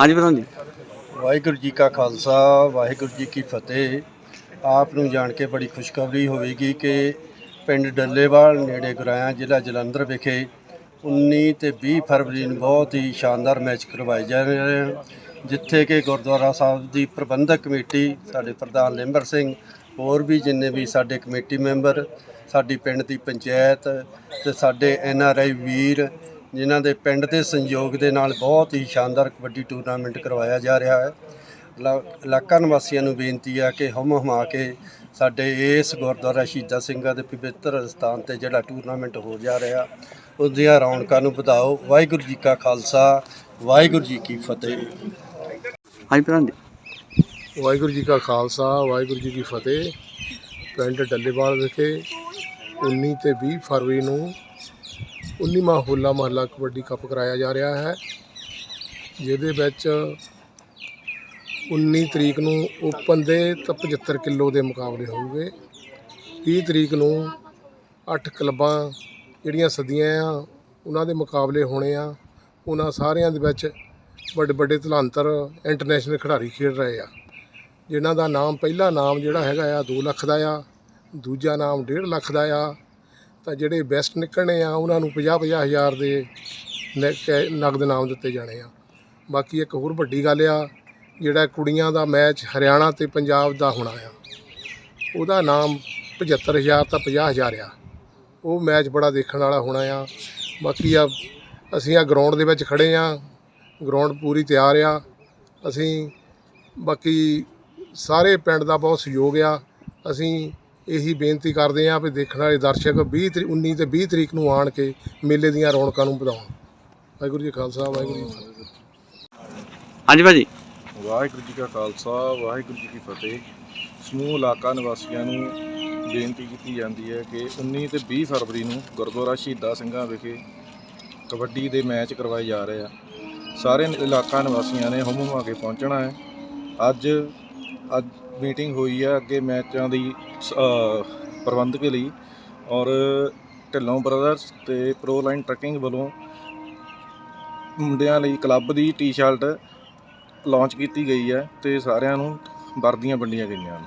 ਹਾਂਜੀ ਪ੍ਰਧਾਨ ਜੀ। ਵਾਹਿਗੁਰੂ ਜੀ ਕਾ ਖਾਲਸਾ, ਵਾਹਿਗੁਰੂ ਜੀ ਕੀ ਫਤਿਹ। ਆਪ ਨੂੰ ਜਾਣ ਕੇ ਬੜੀ ਖੁਸ਼ਖਬਰੀ ਹੋਵੇਗੀ ਕਿ ਪਿੰਡ ਡੱਲੇਵਾਲ, ਨੇੜੇ ਗੁਰਾਇਆ ਜ਼ਿਲ੍ਹਾ ਜਲੰਧਰ ਵਿਖੇ 19 ਤੇ 20 ਫਰਵਰੀ ਨੂੰ ਬਹੁਤ ਹੀ ਸ਼ਾਨਦਾਰ ਮੈਚ ਕਰਵਾਏ ਜਾ ਰਹੇ ਹਨ ਜਿੱਥੇ ਕਿ ਗੁਰਦੁਆਰਾ ਸਾਹਿਬ ਦੀ ਪ੍ਰਬੰਧਕ ਕਮੇਟੀ ਸਾਡੇ ਪ੍ਰਧਾਨ ਲਿੰਬਰ ਸਿੰਘ, ਹੋਰ ਵੀ ਜਿੰਨੇ ਵੀ ਸਾਡੇ ਕਮੇਟੀ ਮੈਂਬਰ, ਸਾਡੀ ਪਿੰਡ ਦੀ ਪੰਚਾਇਤ ਤੇ ਸਾਡੇ ਐਨ ਆਰ ਆਈ ਵੀਰ ਜਿਨ੍ਹਾਂ ਦੇ ਪਿੰਡ ਦੇ ਸੰਯੋਗ ਦੇ ਨਾਲ ਬਹੁਤ ਹੀ ਸ਼ਾਨਦਾਰ ਕਬੱਡੀ ਟੂਰਨਾਮੈਂਟ ਕਰਵਾਇਆ ਜਾ ਰਿਹਾ ਹੈ। ਇਲਾ- ਇਲਾਕਾ ਨਿਵਾਸੀਆਂ ਨੂੰ ਬੇਨਤੀ ਹੈ ਕਿ ਹਮ ਹਮਾ ਕੇ ਸਾਡੇ ਇਸ ਗੁਰਦੁਆਰਾ ਸ਼ਹੀਦਾਂ ਸਿੰਘਾਂ ਦੇ ਪਵਿੱਤਰ ਸਥਾਨ ਤੇ ਜਿਹੜਾ ਟੂਰਨਾਮੈਂਟ ਹੋ ਜਾ ਰਿਹਾ ਉਸ ਦੀਆਂ ਰੌਣਕਾਂ ਨੂੰ ਵਧਾਓ। ਵਾਹਿਗੁਰੂ ਜੀ ਕਾ ਖਾਲਸਾ ਵਾਹਿਗੁਰੂ ਜੀ ਕੀ ਫਤਿਹ। ਹਾਂਜੀ ਪ੍ਰਧਾਨ ਜੀ। ਵਾਹਿਗੁਰੂ ਜੀ ਕਾ ਖਾਲਸਾ ਵਾਹਿਗੁਰੂ ਜੀ ਕੀ ਫਤਿਹ। ਪਿੰਡ ਡੱਲੇਵਾਲ ਵਿਖੇ 19 ਤੇ 20 ਫਰਵਰੀ ਨੂੰ 19ਵਾਂ ਹੋਲਾ ਮਹੱਲਾ ਕਬੱਡੀ ਕੱਪ ਕਰਾਇਆ ਜਾ ਰਿਹਾ ਹੈ, ਜਿਹਦੇ ਵਿੱਚ 19 ਤਰੀਕ ਨੂੰ ਓਪਨ ਦੇ ਤਾਂ 75 ਕਿਲੋ ਦੇ ਮੁਕਾਬਲੇ ਹੋਣਗੇ 30 ਤਰੀਕ ਨੂੰ 8 ਕਲੱਬਾਂ ਜਿਹੜੀਆਂ ਸਦੀਆਂ ਆ, ਉਹਨਾਂ ਦੇ ਮੁਕਾਬਲੇ ਹੋਣੇ ਆ। ਉਹਨਾਂ ਸਾਰਿਆਂ ਦੇ ਵਿੱਚ ਵੱਡੇ ਵੱਡੇ ਧਲਾਂਤਰ ਇੰਟਰਨੈਸ਼ਨਲ ਖਿਡਾਰੀ ਖੇਡ ਰਹੇ ਆ, ਜਿਨ੍ਹਾਂ ਦਾ ਨਾਮ ਪਹਿਲਾ ਨਾਮ ਜਿਹੜਾ ਹੈਗਾ ਆ 2 ਲੱਖ ਦਾ ਆ, ਦੂਜਾ ਨਾਮ 1.5 ਲੱਖ ਦਾ ਆ। ਤਾਂ ਜਿਹੜੇ ਬੈਸਟ ਨਿਕਲਣੇ ਆ, ਉਹਨਾਂ ਨੂੰ 50 50 ਹਜ਼ਾਰ ਦੇ ਨਗਦ ਨਾਮ ਦਿੱਤੇ ਜਾਣੇ ਆ। ਬਾਕੀ ਇੱਕ ਹੋਰ ਵੱਡੀ ਗੱਲ ਆ, ਜਿਹੜਾ ਕੁੜੀਆਂ ਦਾ ਮੈਚ ਹਰਿਆਣਾ ਤੇ ਪੰਜਾਬ ਦਾ ਹੋਣਾ ਆ, ਉਹਦਾ ਨਾਮ 75000 ਤਾਂ 50000 ਆ। ਉਹ ਮੈਚ ਬੜਾ ਦੇਖਣ ਵਾਲਾ ਹੋਣਾ ਆ। ਬਾਕੀ ਆ, ਅਸੀਂ ਆ ਗਰਾਊਂਡ ਦੇ ਵਿੱਚ ਖੜੇ ਆ ਗਰਾਊਂਡ ਪੂਰੀ ਤਿਆਰ ਆ। ਅਸੀਂ ਬਾਕੀ ਸਾਰੇ ਪਿੰਡ ਦਾ ਬਹੁਤ ਸਹਿਯੋਗ ਆ। ਅਸੀਂ ਇਹੀ ਬੇਨਤੀ ਕਰਦੇ ਆ ਵੀ ਦੇਖਣ ਵਾਲੇ ਦਰਸ਼ਕ 20 ਤਰੀ 19 ਤੇ 20 ਤਰੀਕ ਨੂੰ ਆਣ ਕੇ ਮੇਲੇ ਦੀਆਂ ਰੌਣਕਾਂ ਨੂੰ ਵਧਾਉਣ। ਵਾਹਿਗੁਰੂ ਜੀ ਖਾਲਸਾ ਵਾਹਿਗੁਰੂ ਜੀ ਕੀ ਫਤਿਹ। ਹਾਂਜੀ ਭਾਜੀ। ਵਾਹਿਗੁਰੂ ਜੀ ਕਾ ਖਾਲਸਾ ਵਾਹਿਗੁਰੂ ਜੀ ਕੀ ਫਤਿਹ। ਸਮੂਹ ਇਲਾਕਾ ਨਿਵਾਸੀਆਂ ਨੂੰ ਬੇਨਤੀ ਕੀਤੀ ਜਾਂਦੀ ਹੈ ਕਿ 19 ਤੇ 20 ਫਰਵਰੀ ਨੂੰ ਗੁਰਦੁਆਰਾ ਸ਼ਹੀਦਾਂ ਸਿੰਘਾਂ ਵਿਖੇ ਕਬੱਡੀ ਦੇ ਮੈਚ ਕਰਵਾਏ ਜਾ ਰਹੇ ਆ। ਸਾਰੇ ਇਲਾਕਾ ਨਿਵਾਸੀਆਂ ਨੇ ਹੁਮ ਹੁਮਾ ਕੇ ਪਹੁੰਚਣਾ ਹੈ। ਅੱਜ ਅੱਜ ਮੀਟਿੰਗ ਹੋਈ ਹੈ ਅੱਗੇ ਮੈਚਾਂ ਦੀ, ਸ- ਪ੍ਰਬੰਧਕ ਲਈ ਔਰ ਢਿੱਲੋਂ ਬ੍ਰਦਰਸ ਤੇ ਪ੍ਰੋ ਲਾਈਨ ਟਰੱਕਿੰਗ ਵੱਲੋਂ ਮੁੰਡਿਆਂ ਲਈ ਕਲੱਬ ਦੀ ਟੀ-ਸ਼ਰਟ ਲਾਂਚ ਕੀਤੀ ਗਈ ਹੈ ਤੇ ਸਾਰਿਆਂ ਨੂੰ ਵਰਦੀਆਂ ਵੰਡੀਆਂ ਗਈਆਂ ਹਨ।